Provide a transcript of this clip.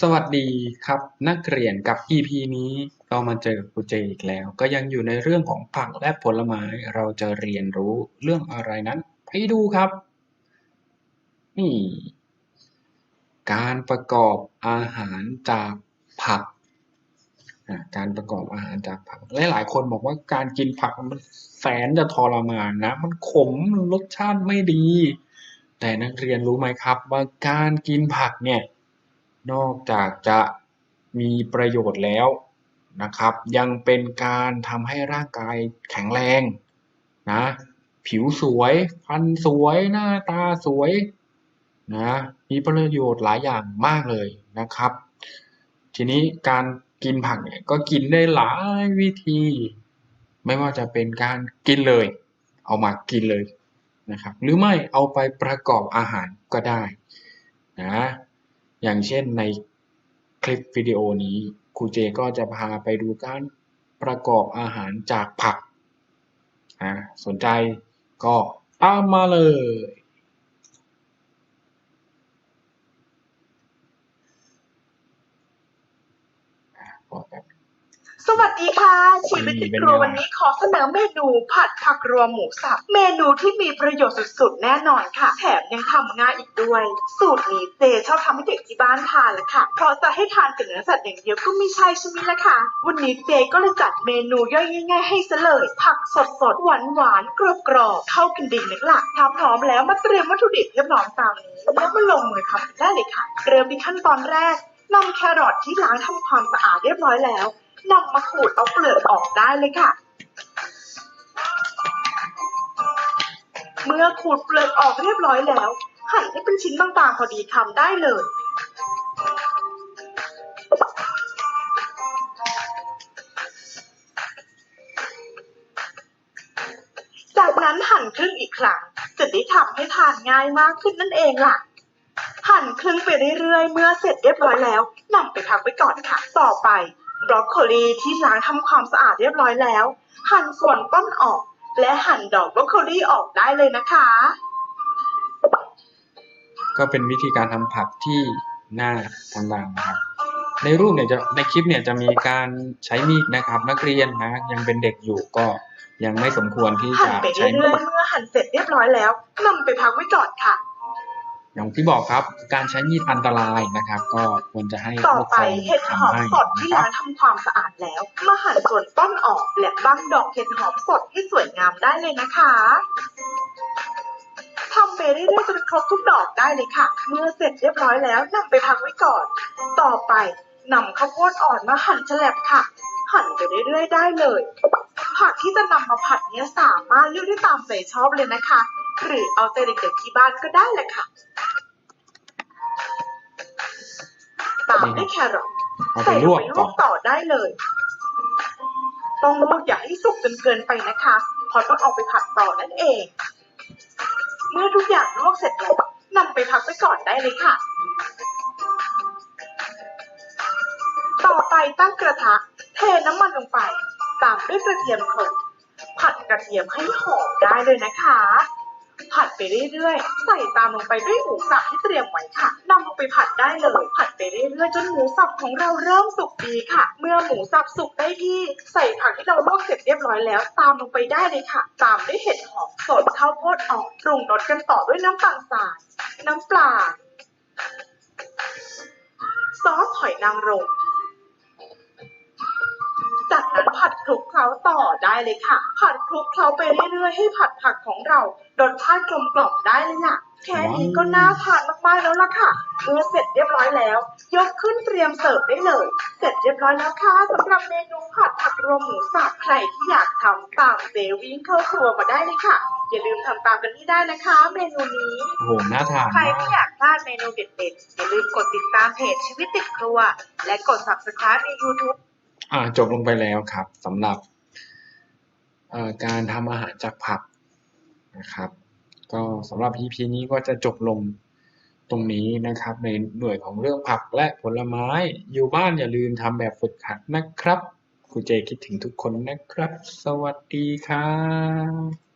สวัสดีครับนักเรียนกับ EP นี้เรามาเจอครูเจอีกแล้ว ก็ยังอยู่ในเรื่องของผักและผลไม้เราจะเรียนรู้เรื่องอะไรนั้น ไปดูครับนี่การประกอบอาหารจากผักการประกอบอาหารจากผักหลายคนบอกว่าการกินผักมันแสนจะทรมานนะ มันขมรสชาติไม่ดี แต่นักเรียนรู้ไหมครับ ว่าการกินผักเนี่ย นอกจากจะมีประโยชน์แล้วนะครับ ยังเป็นการทำให้ร่างกายแข็งแรงนะผิวสวย ฟันสวย หน้าตาสวยนะมีประโยชน์หลายอย่างมากเลยนะครับ ทีนี้การกินผักเนี่ยก็กินได้หลายวิธี ไม่ว่าจะเป็นการกินเลย เอามากินเลยนะครับ หรือไม่เอาไปประกอบอาหารก็ได้นะ อย่างเช่นในคลิปวิดีโอนี้ครูเจก็จะพาไปดูการประกอบอาหารจากผัก สนใจก็ตามมาเลยอะบอกแบบ ส วัสดีค่ะชีวิตติดเป็นครัวไงล่ะวันนี้ขอเสนอเมนูผัดผักรวมหมูสับ เมนูที่มีประโยชน์สุดๆ แน่นอนค่ะ แถมยังทำง่ายอีกด้วย สูตรนี้เจชอบทำให้เด็กที่บ้านทานแหละค่ะ เพราะจะให้ทานแต่เนื้อสัตว์อย่างเดียวก็ไม่ใช่ใช่ไหมล่ะค่ะ วันนี้เจก็เลยจัดเมนูย่อยง่ายๆให้ซะเลย ผักสดๆหวานๆกรอบๆเข้ากันดีนักล่ะถ้าพร้อมแล้วมาเตรียมวัตถุดิบเรียบร้อยตามนี้แล้วมาลงมือทำกันได้เลยค่ะ เริ่มที่ขั้นตอนแรกนำแครอทที่ล้างทำความสะอาดเรียบร้อยแล้ว นำมาขูดเอาเปลือกออกได้เลยค่ะ เมื่อขูดเปลือกออกเรียบร้อยแล้ว หั่นให้เป็นชิ้นบางๆพอดีคำได้เลยจากนั้นหั่นครึ่งอีกครั้งจะได้ทำให้ทานง่ายมากขึ้นนั่นเองล่ะ หั่นครึ่งไปเรื่อยๆ เมื่อเสร็จเรียบร้อยแล้วนำไปพักไว้ก่อนค่ะ ต่อไป บรอกโคลีที่ล้างทำความสะอาดเรียบร้อยแล้ว หั่นส่วนต้นออก และหั่นดอกบรอกโคลีออกได้เลยนะคะ ก็เป็นวิธีการทำผักที่น่าทำตามนะครับ ในรูปเนี่ยจะในคลิปเนี่ยจะมีการใช้มีดนะครับ นักเรียนนะยังเป็นเด็กอยู่ก็ยังไม่สมควรที่หั่นจะไปใช้มีเรื่อยดๆเมื่อหั่นเสร็จเรียบร้อยแล้วนำไปพักไว้ก่อนค่ะ อย่างที่บอกครับ การใช้มีดอันตรายนะครับ ก็ควรจะให้ต่อผู้ปกไปครองเห็ดหอมทำให้สดที่นะครับล้างทำความสะอาดแล้ว มาหั่นส่วนต้นออกและบั้งดอกเห็ดหอมสดให้สวยงามได้เลยนะคะทำไปเรื่อยๆจนครบทุกดอกได้เลยค่ะ เมื่อเสร็จเรียบร้อยแล้วนำไปพักไว้ก่อน ต่อไปนำข้าวโพดอ่อนมาหั่นแฉลบค่ะ หั่นไปเรื่อยๆได้เลยผักที่จะนำมาผัดเนี้ยสามารถเลือกได้ตามใจชอบเลยนะคะ หรือเอาใจเด็กๆที่บ้านก็ได้แหละค่ะ ตามด้วยแครอทเอาไปใส่ลลวงกไปลก่วอนกต่อได้เลย ต้องลวกอย่าให้สุกจนเกินไปนะคะเพราะต้องเอาไปผัดต่อนั่นเอง เมื่อทุกอย่างลวกเสร็จแล้วนำไปพักไว้ก่อนได้เลยค่ะ ต่อไปตั้งกระทะเทน้ำมันลงไป ตามด้วยกระเทียมโขลกผัดกระเทียมให้หอมได้เลยนะคะ ผัดไปเรื่อยๆ ใส่ตามลงไปด้วยหมูสับที่เตรียมไว้ค่ะนำลงไปผัดได้เลย ผัดไปเรื่อยๆจนหมูสับของเราเริ่มสุกดีค่ะ เมื่อหมูสับสุกได้ที่ใส่ผักที่เราลวกเสร็จเรียบร้อยแล้ว ตามลงไปได้เลยค่ะ ตามด้วยเห็ดหอมสดข้าวโพดอ่อนปรุงรสกันต่อด้วยน้ำตาลทรายน้ำปลาซอสหอยนางรม จากนั้นผัดคลุกเคล้าต่อได้เลยค่ะ ผัดคลุกเคล้าไปเรื่อยๆ ให้ผัดผักของเรารสชาติกลมกล่อมได้เลยล่ะ แค่นี้ก็น่าทานมากๆแล้วล่ะค่ะเมื่อเสร็จเรียบร้อยแล้ว ยกขึ้นเตรียมเสิร์ฟได้เลย เสร็จเรียบร้อยแล้วค่ะสำหรับเมนูผัดผักรวมหมูสับใครที่อยากทำตามเซวิ่งเข้าครัวมาได้เลยค่ะอย่าลืมทำตามกันที่ได้นะคะ เมนูนี้โอ้โหน่าทานใครมากที่อยากพลาดเมนูเด็ดๆอย่าลืมกดติดตามเพจชีวิตติดครัว และกด subscribe ใน YouTube อ่า จบลงไปแล้วครับสำหรับการทำอาหารจากผักนะครับ ก็สำหรับ EP นี้ก็จะจบลงตรงนี้นะครับ ในหน่วยของเรื่องผักและผลไม้อยู่บ้านอย่าลืมทำแบบฝึกหัดนะครับครูเจคิดถึงทุกคนนะครับ สวัสดีครับ